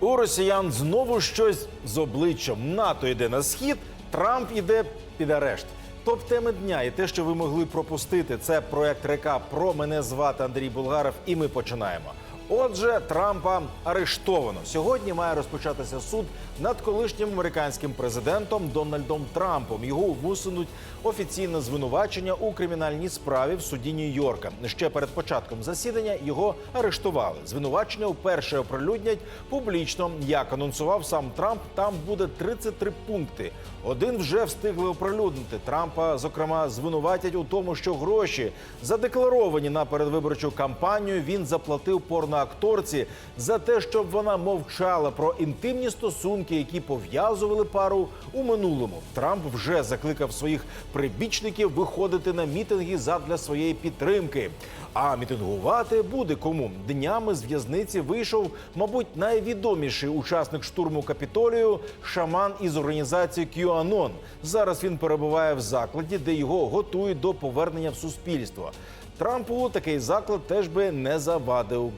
У росіян знову щось з обличчям. НАТО йде на схід, Трамп іде під арешт. Топ теми дня і те, що ви могли пропустити, це проект Река. Про мене звати Андрій Булгаров, і ми починаємо. Отже, Трампа арештовано. Сьогодні має розпочатися суд над колишнім американським президентом Дональдом Трампом. Його висунуть офіційне звинувачення у кримінальній справі в суді Нью-Йорка. Ще перед початком засідання його арештували. Звинувачення вперше оприлюднять публічно. Як анонсував сам Трамп, там буде 33 пункти. Один вже встигли оприлюднити. Трампа, зокрема, звинуватять у тому, що гроші задекларовані на передвиборчу кампанію. Він заплатив порноакторці за те, щоб вона мовчала про інтимні стосунки, які пов'язували пару у минулому. Трамп вже закликав своїх прибічників виходити на мітинги задля своєї підтримки. А мітингувати буде кому днями з в'язниці вийшов, мабуть, найвідоміший учасник штурму капітолію шаман із організації QAnon. Зараз він перебуває в закладі, де його готують до повернення в суспільство. Трампу такий заклад теж би не завадив.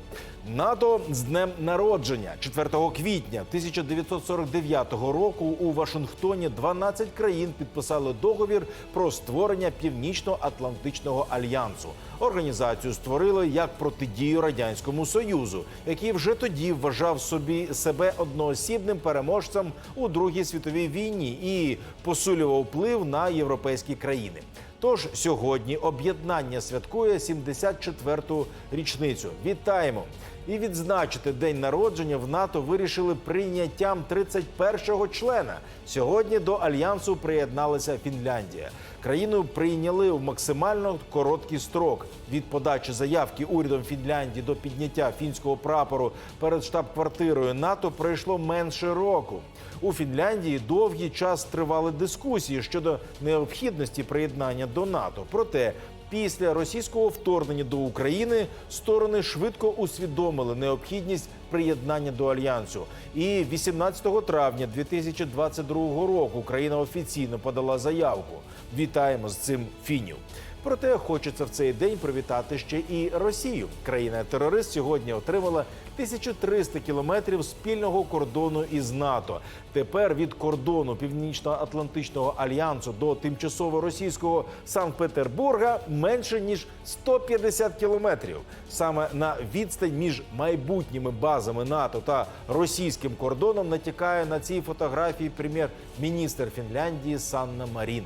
НАТО з днем народження 4 квітня 1949 року у Вашингтоні 12 країн підписали договір про створення Північно-Атлантичного альянсу. Організацію створили як протидію радянському союзу, який вже тоді вважав собі себе одноосібним переможцем у Другій світовій війні і посилював вплив на європейські країни. Тож сьогодні об'єднання святкує 74-ту річницю. Вітаємо! І відзначити день народження в НАТО вирішили прийняттям 31-го члена. Сьогодні до альянсу приєдналася Фінляндія. Країну прийняли в максимально короткий строк від подачі заявки урядом Фінляндії до підняття фінського прапору перед штаб-квартирою НАТО пройшло менше року. У Фінляндії довгий час тривали дискусії щодо необхідності приєднання до НАТО. Проте після російського вторгнення до України сторони швидко усвідомили необхідність приєднання до альянсу. І 18 травня 2022 року Україна офіційно подала заявку. Вітаємо з цим фінів. Проте хочеться в цей день привітати ще і Росію. Країна-терорист сьогодні отримала 1300 кілометрів спільного кордону із НАТО. Тепер від кордону Північно-Атлантичного альянсу до тимчасово російського Санкт-Петербурга менше ніж 150 кілометрів. Саме на відстань між майбутніми базами НАТО та російським кордоном натякає на цій фотографії прем'єр-міністр Фінляндії Санна Марін.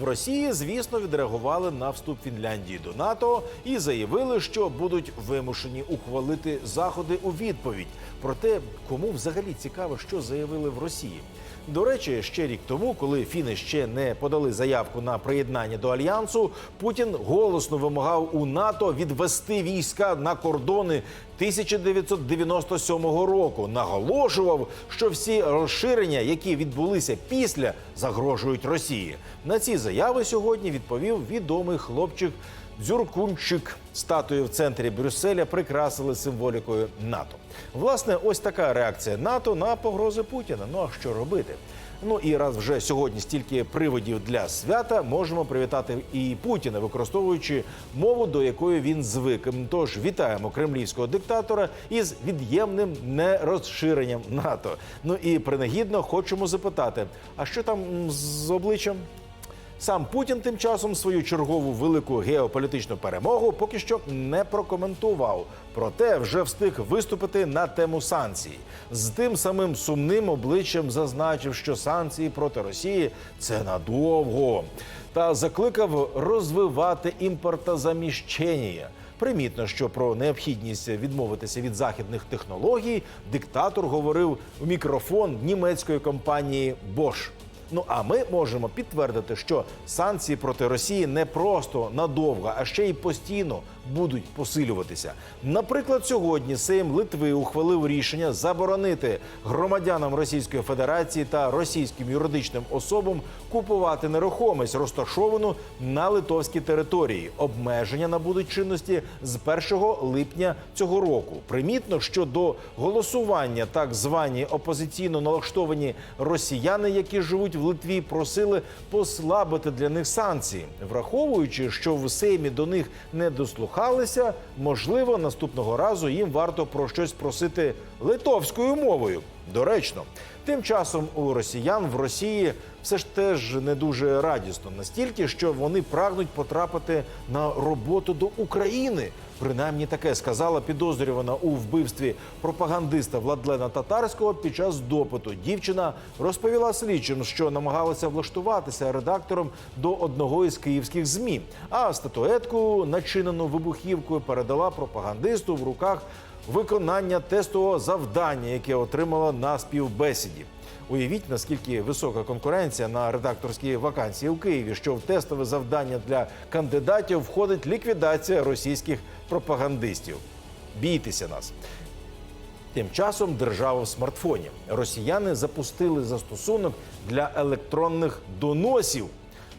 В Росії, звісно, відреагували на вступ Фінляндії до НАТО і заявили, що будуть вимушені ухвалити заходи у відповідь. Проте, кому взагалі цікаво, що заявили в Росії. До речі, ще рік тому, коли фіни ще не подали заявку на приєднання до альянсу, Путін голосно вимагав у НАТО відвести війська на кордони 1997 року. Наголошував, що всі розширення, які відбулися після, загрожують Росії. На ці заяви сьогодні відповів відомий хлопчик Дзюркунчик. Статую в центрі Брюсселя прикрасили символікою НАТО. Власне, ось така реакція НАТО на погрози Путіна. Ну а що робити? Ну і раз вже сьогодні стільки приводів для свята, можемо привітати і Путіна, використовуючи мову, до якої він звик. Тож вітаємо кремлівського диктатора із від'ємним нерозширенням НАТО. Ну і принагідно хочемо запитати: а що там з обличчям? Сам Путін тим часом свою чергову велику геополітичну перемогу поки що не прокоментував. Проте вже встиг виступити на тему санкцій. З тим самим сумним обличчям зазначив, що санкції проти Росії це надовго, та закликав розвивати імпортозаміщення. Примітно, що про необхідність відмовитися від західних технологій диктатор говорив у мікрофон німецької компанії Bosch. Ну а ми можемо підтвердити, що санкції проти Росії не просто надовго, а ще й постійно будуть посилюватися. Наприклад, сьогодні Сейм Литви ухвалив рішення заборонити громадянам Російської Федерації та російським юридичним особам купувати нерухомість, розташовану на литовській території. Обмеження набудуть чинності з 1 липня цього року. Примітно, що до голосування так звані опозиційно налаштовані росіяни, які живуть в Литві, просили послабити для них санкції, враховуючи, що в Сеймі до них не дослухали. Запхалися. Можливо, наступного разу їм варто про щось просити литовською мовою. Доречно. Тим часом у росіян в Росії все ж теж не дуже радісно, настільки, що вони прагнуть потрапити на роботу до України. Принаймні таке сказала підозрювана у вбивстві пропагандиста Владлена Татарського під час допиту. Дівчина розповіла слідчим, що намагалася влаштуватися редактором до одного із київських змі. А статуетку, начинену вибухівкою, передала пропагандисту в руках виконання тестового завдання, яке отримала на співбесіді. Уявіть, наскільки висока конкуренція на редакторські вакансії у Києві, що в тестове завдання для кандидатів входить ліквідація російських пропагандистів. Бійтеся нас. Тим часом держава в смартфоні. Росіяни запустили застосунок для електронних доносів.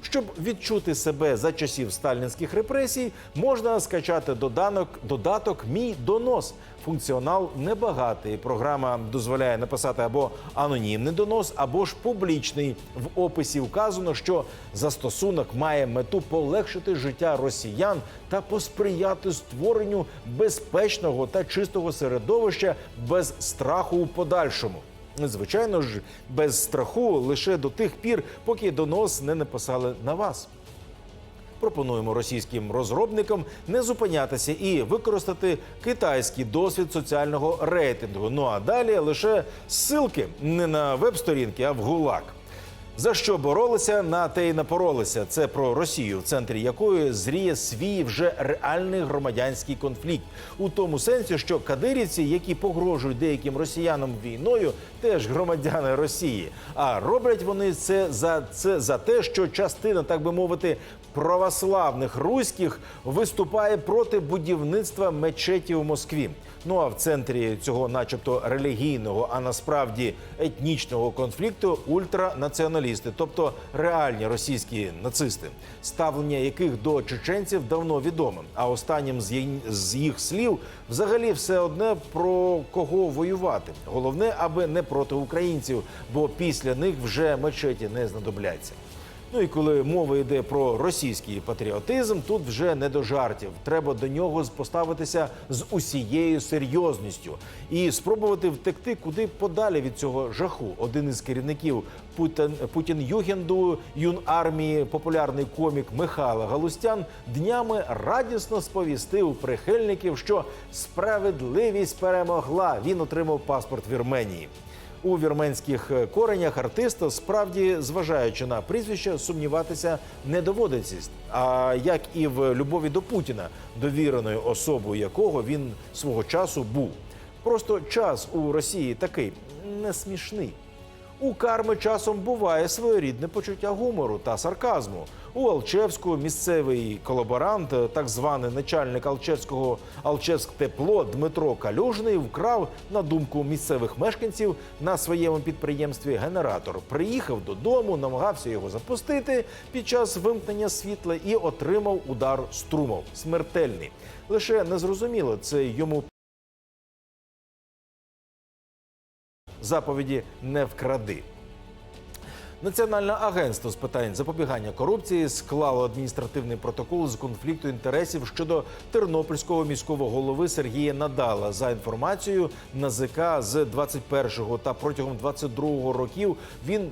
Щоб відчути себе за часів сталінських репресій, можна скачати доданок, додаток Мій донос. Функціонал небагатий. Програма дозволяє написати або анонімний донос, або ж публічний. В описі вказано, що застосунок має мету полегшити життя росіян та посприяти створенню безпечного та чистого середовища без страху у подальшому. Звичайно ж, без страху лише до тих пір, поки донос не написали на вас. Пропонуємо російським розробникам не зупинятися і використати китайський досвід соціального рейтингу. Ну а далі лише ссылки не на веб-сторінки, а в ГУЛАГ. За що боролися, на те й напоролися. Це про Росію, в центрі якої зріє свій вже реальний громадянський конфлікт, у тому сенсі, що кадирівці, які погрожують деяким росіянам війною, теж громадяни Росії. А роблять вони це за це за те, що частина, так би мовити, православних руських виступає проти будівництва мечеті у Москві. Ну а в центрі цього, начебто, релігійного, а насправді етнічного конфлікту ультранаціоналісти, тобто реальні російські нацисти, ставлення яких до чеченців давно відоме. А останнім з їх слів взагалі все одне про кого воювати. Головне, аби не проти українців, бо після них вже мечеті не знадобляться. Ну і коли мова йде про російський патріотизм, тут вже не до жартів. Треба до нього поставитися з усією серйозністю і спробувати втекти куди подалі від цього жаху. Один із керівників Путін Путін Югенду юн армії, популярний комік Михайло Галустян, днями радісно сповістив прихильників, що справедливість перемогла. Він отримав паспорт Вірменії. У вірменських коренях артиста справді, зважаючи на прізвище, сумніватися не доводиться. А як і в любові до Путіна, довіреною особою якого він свого часу був. Просто час у Росії такий не смішний. У карми часом буває своєрідне почуття гумору та сарказму. У Алчевську місцевий колаборант, так званий начальник Алчевського Алчевськ Тепло Дмитро Калюжний вкрав на думку місцевих мешканців на своєму підприємстві генератор. Приїхав додому, намагався його запустити під час вимкнення світла і отримав удар струмов. Смертельний. Лише незрозуміло, це йому заповіді не вкради. Національне агентство з питань запобігання корупції склало адміністративний протокол з конфлікту інтересів щодо тернопільського міського голови Сергія Надала. За інформацією НАЗК з 21-го та протягом 22-го років він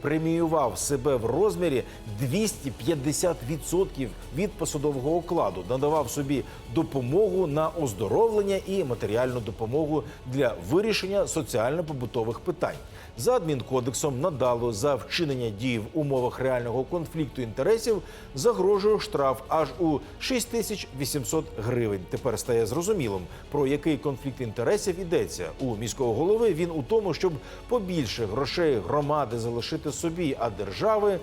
преміював себе в розмірі 250% від посадового окладу, надавав собі допомогу на оздоровлення і матеріальну допомогу для вирішення соціально-побутових питань. За адмінкодексом надало за вчинення дій в умовах реального конфлікту інтересів загрожує штраф аж у 6800 гривень. Тепер стає зрозумілим, про який конфлікт інтересів йдеться у міського голови. Він у тому, щоб побільше грошей громади залишити собі, а держави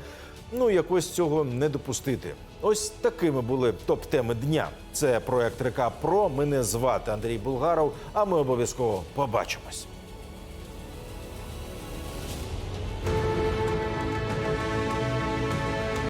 ну якось цього не допустити. Ось такими були топ-теми дня. Це проект Река Про. Мене звати Андрій Булгаров. А ми обов'язково побачимось.